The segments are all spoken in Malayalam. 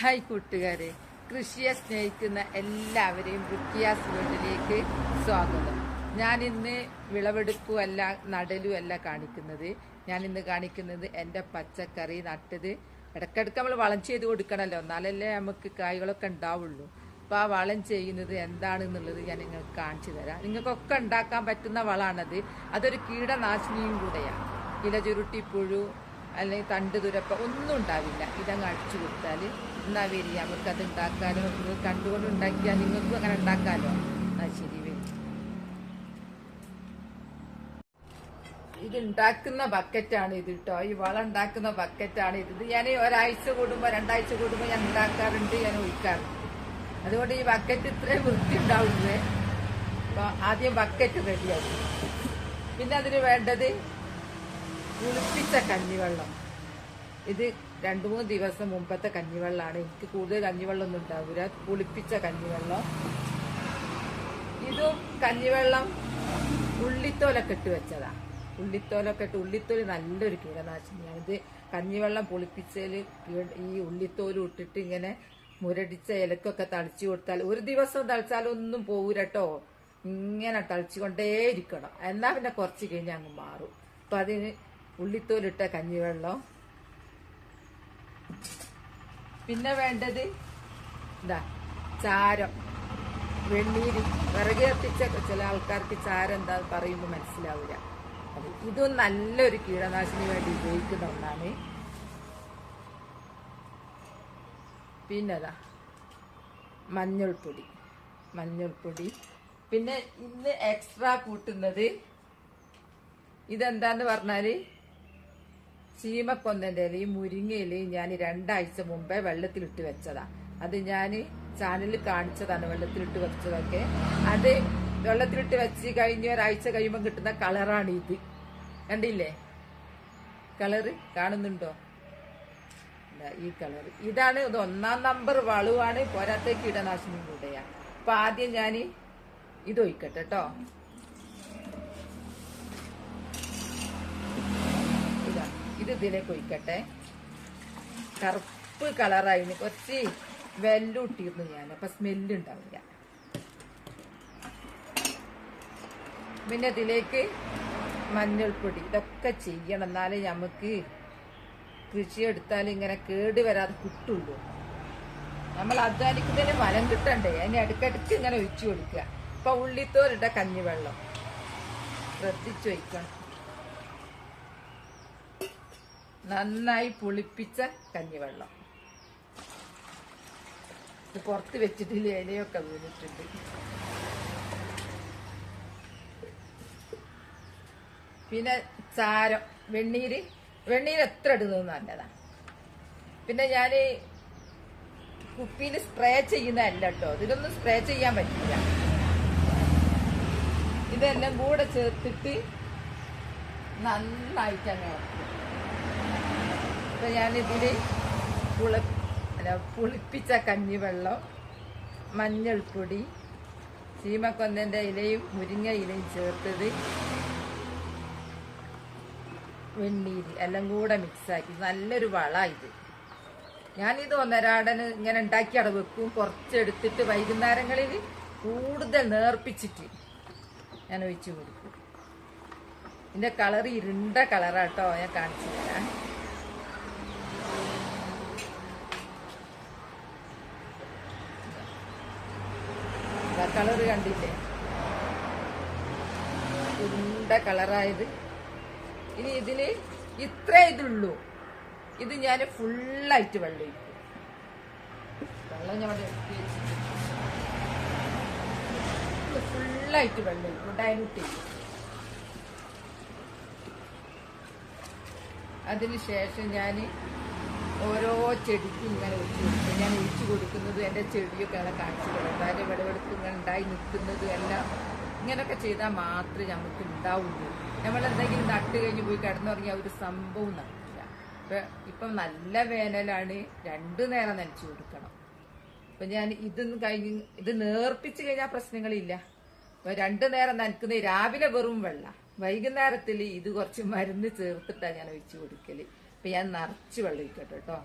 ഹായ് കൂട്ടുകാരെ. കൃഷിയെ സ്നേഹിക്കുന്ന എല്ലാവരെയും വൃത്തിയാസ് വീട്ടിലേക്ക് സ്വാഗതം. ഞാൻ ഇന്ന് വിളവെടുപ്പും അല്ല കാണിക്കുന്നത്. ഞാൻ ഇന്ന് കാണിക്കുന്നത് എന്റെ പച്ചക്കറി നട്ടത്. ഇടയ്ക്കിടയ്ക്ക് നമ്മൾ വളം ചെയ്ത് കൊടുക്കണമല്ലോ എന്നാലല്ലേ നമുക്ക് കായ്കളൊക്കെ ഉണ്ടാവുള്ളൂ. അപ്പോൾ ആ വളം ചെയ്യുന്നത് എന്താണെന്നുള്ളത് ഞാൻ നിങ്ങൾക്ക് കാണിച്ചു തരാം. നിങ്ങൾക്കൊക്കെ ഉണ്ടാക്കാൻ പറ്റുന്ന വളമാണത് അതൊരു കീടനാശിനിയും കൂടെയാണ്. ഇല ചുരുട്ടിപ്പുഴു അല്ലെങ്കിൽ തണ്ട് തുരപ്പ ഒന്നും ഉണ്ടാവില്ല. ഇതങ്ങ് അടിച്ചു കൊടുത്താൽ എന്നാ വരി നമുക്കത് ഉണ്ടാക്കാനോ നിങ്ങൾ കണ്ടുകൊണ്ട് ഉണ്ടാക്കിയാൽ നിങ്ങൾക്കും അങ്ങനെ ഉണ്ടാക്കാലോ? ആ ശരി വരി ഇത് ഉണ്ടാക്കുന്ന ബക്കറ്റാണ് ഇത് കേട്ടോ ഈ വളം ഉണ്ടാക്കുന്ന ബക്കറ്റാണ് ഇത്. ഇത് ഞാൻ ഒരാഴ്ച കൂടുമ്പോൾ രണ്ടാഴ്ച കൂടുമ്പോൾ ഞാൻ ഉണ്ടാക്കാറുണ്ട് ഞാൻ ഒഴിക്കാറുണ്ട്. അതുകൊണ്ട് ഈ ബക്കറ്റ് ഇത്രയും വൃത്തി ഉണ്ടാവുന്നത് അപ്പൊ ആദ്യം ബക്കറ്റ് റെഡിയാക്കും. പിന്നെ അതിന് വേണ്ടത് കുളിപ്പിച്ച കഞ്ഞിവെള്ളം. ഇത് രണ്ടു മൂന്ന് ദിവസം മുമ്പത്തെ കഞ്ഞിവെള്ളമാണ്. എനിക്ക് കൂടുതൽ കഞ്ഞിവെള്ളം ഒന്നും ഉണ്ടാവില്ല പുളിപ്പിച്ച കഞ്ഞിവെള്ളം. ഇതും കഞ്ഞിവെള്ളം ഉള്ളിത്തോലൊക്കെ ഇട്ട് വെച്ചതാ. ഉള്ളിത്തോലൊക്കെ ഇട്ട് ഉള്ളിത്തോൽ നല്ലൊരു കീടനാശിനിയാണ് ഇത് കഞ്ഞിവെള്ളം പുളിപ്പിച്ചതിൽ ഈ ഉള്ളിത്തോലും ഇട്ടിട്ട് ഇങ്ങനെ മുരടിച്ച ഇലക്കൊക്കെ തളിച്ചു കൊടുത്താൽ ഒരു ദിവസം തളിച്ചാലൊന്നും പോകൂരട്ടോ ഇങ്ങനെ തളിച്ചുകൊണ്ടേയിരിക്കണം എന്നാ പിന്നെ കുറച്ച് കഴിഞ്ഞ് അങ്ങ് മാറും. അപ്പൊ അതിന് ഉള്ളിത്തോലിട്ട കഞ്ഞിവെള്ളം പിന്നെ വേണ്ടത് എന്താ ചാരം. വെണ്ണീര്. വിറക് കത്തിച്ച ചില ആൾക്കാർക്ക് ചാരം എന്താ പറയുമ്പോൾ മനസ്സിലാവില്ല. ഇതും നല്ലൊരു കീടനാശിനി വേണ്ടി ഉപയോഗിക്കുന്ന ഒന്നാണ്. പിന്നെതാ മഞ്ഞൾപ്പൊടി. മഞ്ഞൾപ്പൊടി. പിന്നെ ഇന്ന് എക്സ്ട്രാ കൂട്ടുന്നത് ഇതെന്താന്ന് പറഞ്ഞാൽ ചീമക്കൊന്നന്റെ ഇലയും മുരിങ്ങയിലയും ഞാൻ രണ്ടാഴ്ച മുമ്പേ വെള്ളത്തിലിട്ട് വെച്ചതാ. അത് ഞാൻ ചാനലിൽ കാണിച്ചതാണ് വെള്ളത്തിലിട്ട് വെച്ചതൊക്കെ. അത് വെള്ളത്തിലിട്ട് വെച്ച് കഴിഞ്ഞ ഒരാഴ്ച കഴിയുമ്പോൾ കിട്ടുന്ന കളറാണ് ഇത്. കണ്ടില്ലേ? കളറ് കാണുന്നുണ്ടോ? ഈ കളർ ഇതാണ് ഇത് ഒന്നാം നമ്പർ വളുവാണ് പോരാത്ത കീടനാശിനി കൂടെയാ അപ്പൊ ആദ്യം ഞാൻ ഇത് ഒഴിക്കട്ടെ കേട്ടോ ഇതാ ഇത് ഇതിലേക്ക് ഒഴിക്കട്ടെ. കറുപ്പ് കളറായി കുറച്ച് വെല്ലൂട്ടിയിരുന്നു ഞാൻ. അപ്പൊ സ്മെല്ല് ഉണ്ടാവില്ല. പിന്നെ ഇതിലേക്ക് മഞ്ഞൾപ്പൊടി ഇതൊക്കെ ചെയ്യണം. എന്നാലേ നമുക്ക് കൃഷി എടുത്താൽ ഇങ്ങനെ കേട് വരാതെ കിട്ടുള്ളൂ. നമ്മൾ അധ്വാനിക്കുന്നതിന് ഫലം കിട്ടണ്ടേ? അതിന് ഇടയ്ക്കിടയ്ക്ക് ഇങ്ങനെ ഒഴിച്ചു കൊടുക്കുക. ഇപ്പൊ ഉള്ളിത്തോലിട്ട കഞ്ഞിവെള്ളം. ശ്രദ്ധിച്ചു നന്നായി പുളിപ്പിച്ച കഞ്ഞിവെള്ളം. ഇത് പുറത്ത് വെച്ചിട്ടില്ല ഇലയൊക്കെ വീണിട്ടുണ്ട്. പിന്നെ ചാരം വെണ്ണീര്. വെണ്ണീര് എത്ര ഇടുന്നത് നല്ലതാണ് പിന്നെ ഞാൻ കുപ്പിയിൽ സ്പ്രേ ചെയ്യുന്നതല്ല കേട്ടോ ഇതിലൊന്നും സ്പ്രേ ചെയ്യാൻ പറ്റില്ല. ഇതെല്ലാം കൂടെ ചേർത്തിട്ട് നന്നായിട്ട് അങ്ങ് ഇളക്കും അപ്പൊ ഞാനിതിൽ പുള അല്ല പുളിപ്പിച്ച കഞ്ഞിവെള്ളം മഞ്ഞൾപ്പൊടി ചീമക്കൊന്നന്റെ ഇലയും മുരിങ്ങ ഇലയും ചേർത്തത് വെണ്ണീര് എല്ലാം കൂടെ മിക്സാക്കി നല്ലൊരു വള ഇത്. ഞാനിത് ഒന്നരാടന് ഇങ്ങനെ ഉണ്ടാക്കി അവിടെ വെക്കും. കുറച്ചെടുത്തിട്ട് വൈകുന്നേരങ്ങളിൽ കൂടുതൽ നേർപ്പിച്ചിട്ട് ഞാൻ ഒഴിച്ചു കൊടുക്കും. ഇതിന്റെ കളർ ഇരുണ്ട കളറാട്ടോ ഞാൻ കാണിച്ചു തരാം. കളറ് കണ്ടില്ലേ? ഉണ്ട കളറായത് ഇനി ഇതിൽ ഇത്ര ഇതുള്ളൂ. ഇത് ഞാൻ ഫുള്ളായിട്ട് വെള്ളം ഒഴിക്കും. വെള്ളം ഞാൻ ഫുള്ളായിട്ട് വെള്ളം ഒഴിക്കും. ഡൈലൂട്ട് അതിനുശേഷം ഞാൻ ഓരോ ചെടിക്കും ഇങ്ങനെ ഒഴിച്ചു കൊടുക്കും. ഞാൻ ഒഴിച്ചു കൊടുക്കുന്നത് എന്റെ ചെടിയൊക്കെ അങ്ങനെ കാണിച്ചു തരാം അതിന്റെ വിളവെടുപ്പ് ഇങ്ങനെ ഉണ്ടായി നിൽക്കുന്നതും എല്ലാം ഇങ്ങനെയൊക്കെ ചെയ്താൽ മാത്രമേ നമുക്ക് ഉണ്ടാവുള്ളൂ. നമ്മളെന്തെങ്കിലും നട്ട് കഴിഞ്ഞ് പോയി കിടന്നുറങ്ങിയാൽ ഒരു സംഭവം നടക്കില്ല. ഇപ്പം ഇപ്പം നല്ല വേനലാണ്. രണ്ടു നേരം നനച്ചു കൊടുക്കണം. അപ്പൊ ഞാൻ ഇതൊന്നും കഴിഞ്ഞ് ഇത് നേർപ്പിച്ച് കഴിഞ്ഞാൽ പ്രശ്നങ്ങളില്ല. രണ്ടു നേരം നനക്കുന്നത് രാവിലെ വെറും വെള്ളം. വൈകുന്നേരത്തിൽ ഇത് കുറച്ച് മരുന്ന് ചേർത്തിട്ടാണ് ഞാൻ ഒഴിച്ചു കൊടുക്കൽ. അപ്പം ഞാൻ നിറച്ച് വെള്ളം ഒഴിക്കട്ടെ കേട്ടോ.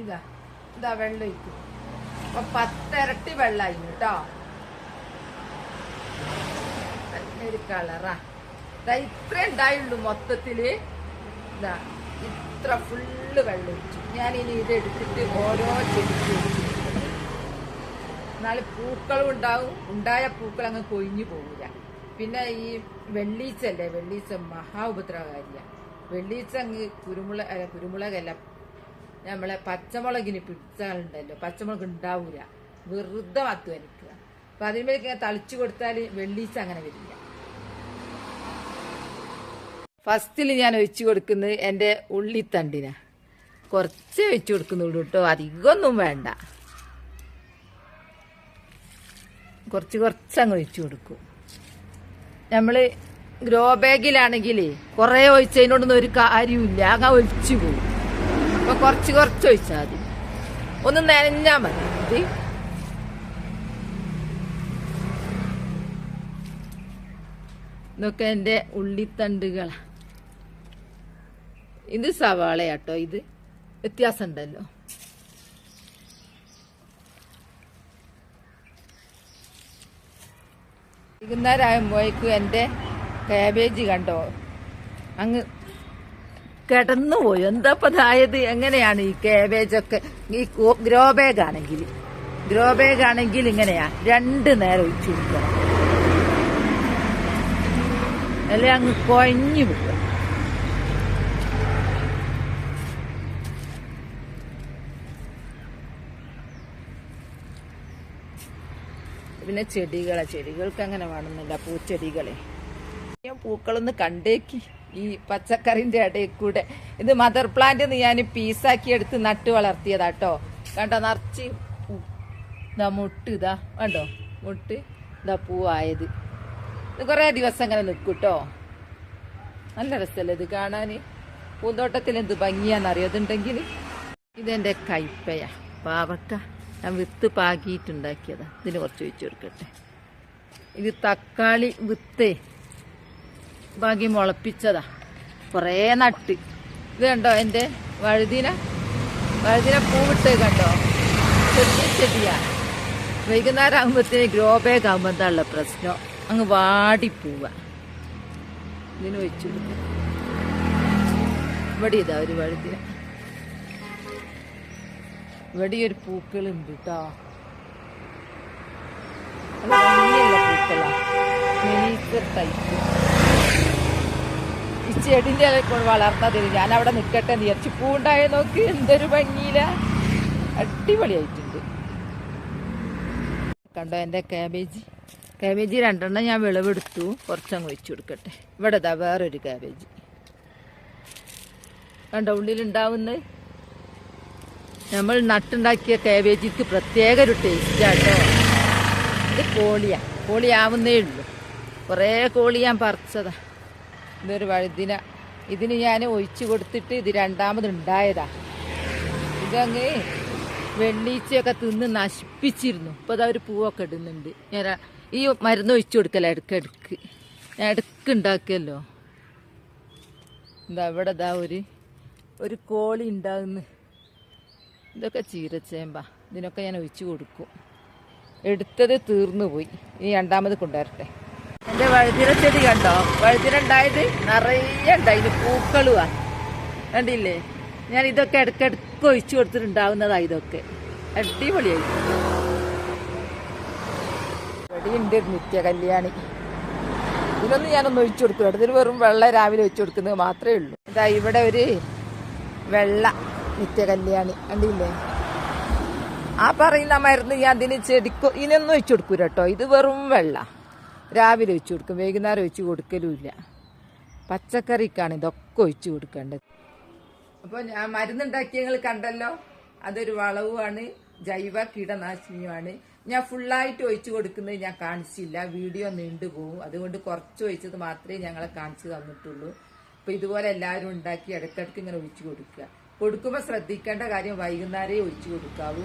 ഇതാ ഇതാ വെള്ളം ഒഴിക്കും. അപ്പൊ പത്തിരട്ടി വെള്ളമായി കേട്ടോ. ഒരു കളറാ. ഇതാ ഇത്ര ഉണ്ടായുള്ളൂ മൊത്തത്തിൽ. ഇതാ ഇത്ര ഫുള്ള് വെള്ളം ഒഴിച്ചു. ഞാനിനി ഇത് എടുത്തിട്ട് ഓരോ ചെടിക്ക് എന്നാൽ പൂക്കളും ഉണ്ടാവും. ഉണ്ടായ പൂക്കളങ്ങ് കൊഴിഞ്ഞു പോവില്ല. പിന്നെ ഈ വെള്ളീച്ചല്ലേ വെള്ളീച്ച മഹാ ഉപദ്രവകാരിയ. വെള്ളീച്ച അങ്ങ് കുരുമുളക് അല്ല കുരുമുളകല്ല. നമ്മളെ പച്ചമുളകിന് പിടിച്ചാലുണ്ടല്ലോ പച്ചമുളക് ഉണ്ടാവൂല. വെറുതെ അധ്വാനിക്കുക അപ്പൊ അതിന്മേലേക്ക് ഇങ്ങനെ തളിച്ചു കൊടുത്താൽ വെള്ളീച്ച അങ്ങനെ വരില്ല. ഫസ്റ്റിൽ ഞാൻ ഒഴിച്ചു കൊടുക്കുന്നത് എന്റെ ഉള്ളിത്തണ്ടിനാ. കുറച്ച് ഒഴിച്ചു കൊടുക്കുന്നുള്ളൂ കേട്ടോ. അധികമൊന്നും വേണ്ട. കുറച്ച് കുറച്ച് അങ്ങ് ഒഴിച്ചു കൊടുക്കും. നമ്മൾ ഗ്രോ ബാഗിലാണെങ്കിൽ കുറെ ഒഴിച്ചതിനോടൊന്നും ഒരു കാര്യമില്ല ആകെ ഒഴിച്ചു പോകും അപ്പൊ കുറച്ച് കുറച്ച് ഒഴിച്ചാൽ മതി. ഒന്ന് നനഞ്ഞാ മതി. ഇത് ഇതൊക്കെ എന്റെ ഉള്ളിത്തണ്ടുകളാ. ഇത് സവാളയാട്ടോ. ഇത് വ്യത്യാസം വൈകുന്നേരമാകുമ്പോഴേക്കും എന്റെ കാബേജ് കണ്ടോ? അങ്ങ് കിടന്നുപോയി. എന്താ ഇപ്പൊ ഇതായത്? എങ്ങനെയാണ് ഈ കാബേജൊക്കെ ഈ ഗ്രോ ബാഗ് ആണെങ്കിൽ ഗ്രോ ബാഗ് ആണെങ്കിൽ ഇങ്ങനെയാ. രണ്ട് നേരം ഒഴിച്ചു അല്ലെ? അങ്ങ് കൊഞ്ഞു പോകും പിന്നെ ചെടികളെ ചെടികൾക്ക് അങ്ങനെ വേണമെന്നില്ല പൂച്ചെടികളെ. ഞാൻ പൂക്കളൊന്ന് കണ്ടേക്ക്. ഈ പച്ചക്കറിന്റെ ഇടയിൽ കൂടെ ഇത് മദർ പ്ലാന്റ് ഞാൻ പീസാക്കി എടുത്ത് നട്ട് വളർത്തിയതാട്ടോ കണ്ടോ നിറച്ച് ഇതാ മുട്ട് ഇതാ. കണ്ടോ? മുട്ട് ഇതാ പൂവായത്. ഇത് കുറേ ദിവസം അങ്ങനെ നിൽക്കൂട്ടോ കേട്ടോ നല്ല രസമല്ലേ ഇത് കാണാന്. പൂന്തോട്ടത്തിൽ എന്ത് ഭംഗിയാന്നറിയോ? ഇതുണ്ടെങ്കിൽ ഇതെന്റെ കൈപ്പയ പാവക്ക. ഞാൻ വിത്ത് പാകിയിട്ടുണ്ടാക്കിയതാ. ഇതിന് കുറച്ച് ഒഴിച്ചു കൊടുക്കട്ടെ. ഇത് തക്കാളി വിത്തേ ബാക്കി മുളപ്പിച്ചതാ. കുറേ നട്ട്. ഇത് കണ്ടോ എന്റെ വഴുതിന? വഴുതിന പൂവിട്ട് കണ്ടോ? ചെറിയ ചെടിയാ. വൈകുന്നേരം ആകുമ്പോഴത്തേന് ഗ്രോ ബാഗ് ആകുമ്പോൾ എന്താ ഉള്ള പ്രശ്നം? അങ്ങ് വാടിപ്പോവുക ഇതിന് വെച്ചു ഇവിടെ ഇതാ ഒരു വഴുതിന. ഇവിടെ ഒരു പൂക്കളുണ്ട് കേട്ടോ ഈ ചെടിന്റെ കൊണ്ട് വളർത്താൻ തരും. ഞാൻ അവിടെ നിൽക്കട്ടെ വിചാരിച്ചു. പൂണ്ടായ നോക്ക് എന്തൊരു ഭംഗിയില. അടിപൊളിയായിട്ടുണ്ട്. കണ്ടോ എന്റെ കാബേജ് കാബേജ് രണ്ടെണ്ണം ഞാൻ വിളവെടുത്തു. കുറച്ചങ്ങ് വെച്ചു കൊടുക്കട്ടെ. ഇവിടെ വേറൊരു കാബേജ് കണ്ടോ ഉള്ളിലുണ്ടാവുന്നത്? നമ്മൾ നട്ടുണ്ടാക്കിയ കാബേജിക്ക് പ്രത്യേക ഒരു ടേസ്റ്റാട്ടോ ഇത് കോളിയാ. കോളിയാവുന്നേ ഉള്ളൂ. കുറേ കോളി ഞാൻ പറിച്ചതാ. ഇതൊരു വഴുതിന. ഇതിന് ഞാൻ ഒഴിച്ചു കൊടുത്തിട്ട് ഇത് രണ്ടാമത് ഉണ്ടായതാ. ഇതങ്ങ് വെള്ളീച്ചയൊക്കെ തിന്ന് നശിപ്പിച്ചിരുന്നു. ഇപ്പോൾ അതാ ഒരു പൂവൊക്കെ ഇടുന്നുണ്ട്. ഞാൻ ഈ മരുന്ന് ഒഴിച്ചു കൊടുക്കല ഇടയ്ക്കിടയ്ക്ക്. ഞാൻ ഇടയ്ക്ക് ഉണ്ടാക്കിയല്ലോ. എന്താ ഇവിടെ ഇതാ ഒരു ഒരു കോളി ഉണ്ടാകുന്നു ഇതൊക്കെ ചീരച്ചേമ്പ. ഇതിനൊക്കെ ഞാൻ ഒഴിച്ചു കൊടുക്കും. എടുത്തത് തീർന്നു പോയി. ഇനി രണ്ടാമത് കൊണ്ടുവരട്ടെ. എന്റെ വഴുതിര ചെടി കണ്ടോ? വഴുതിര ഉണ്ടായത് നിറയെ ഉണ്ടായി. പൂക്കളുവാ. കണ്ടില്ലേ? ഞാൻ ഇതൊക്കെ ഇടയ്ക്കിടയ്ക്ക് ഒഴിച്ചു കൊടുത്തിട്ടുണ്ടാവുന്നതാ ഇതൊക്കെ. അടിപൊളിയായി. വെടിയുണ്ട് നിത്യ കല്യാണി. ഇതിനൊന്നും ഞാനൊന്നും ഒഴിച്ചു കൊടുക്കില്ല. ഇതിന് വെറും വെള്ളം രാവിലെ ഒഴിച്ചു കൊടുക്കുന്നത് മാത്രമേ ഉള്ളൂ. ഇതാ ഇവിടെ ഒരു വെള്ള നിത്യ കല്യാണി. കണ്ടില്ലേ? ആ പറയുന്ന മരുന്ന് ഞാൻ അതിന് ചെടിക്കോ ഇനൊന്നും ഒഴിച്ചു കൊടുക്കൂല കേട്ടോ. ഇത് വെറും വെള്ള. രാവിലെ ഒഴിച്ചു കൊടുക്കും. വൈകുന്നേരം ഒഴിച്ചു കൊടുക്കലുമില്ല. പച്ചക്കറിക്കാണ് ഇതൊക്കെ ഒഴിച്ചു കൊടുക്കേണ്ടത്. അപ്പോൾ ഞാൻ മരുന്നുണ്ടാക്കിയ നിങ്ങൾ കണ്ടല്ലോ? അതൊരു വളവുമാണ്. ജൈവ കീടനാശിനിയുമാണ്. ഞാൻ ഫുള്ളായിട്ട് ഒഴിച്ചു കൊടുക്കുന്നത് ഞാൻ കാണിച്ചില്ല. വീഡിയോ നീണ്ടു നീണ്ടുപോകും അതുകൊണ്ട് കുറച്ച് ഒഴിച്ചത് മാത്രമേ ഞങ്ങളെ കാണിച്ചു തന്നിട്ടുള്ളൂ. അപ്പോൾ ഇതുപോലെ എല്ലാവരും ഉണ്ടാക്കി ഇടയ്ക്കിടയ്ക്ക് ഇങ്ങനെ ഒഴിച്ചു കൊടുക്കുക. കൊടുക്കുമ്പോൾ ശ്രദ്ധിക്കേണ്ട കാര്യം വൈകുന്നേരമേ ഒഴിച്ചു കൊടുക്കാവൂ.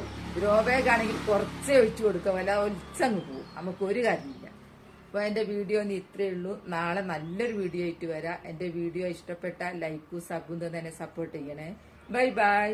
ആണെങ്കിൽ കുറച്ചേ ഒഴിച്ചു കൊടുക്കാവൂ. അല്ല ഒലിച്ചങ്ങ് പോവും. നമുക്ക് ഒരു കാര്യമില്ല. അപ്പോൾ എന്റെ വീഡിയോ ഒന്ന് ഇത്രയേ ഉള്ളൂ. നാളെ നല്ലൊരു വീഡിയോ ആയിട്ട് വരാം. എന്റെ വീഡിയോ ഇഷ്ടപ്പെട്ട ലൈക്കും സബും തന്നെ സപ്പോർട്ട് ചെയ്യണേ. Bye bye.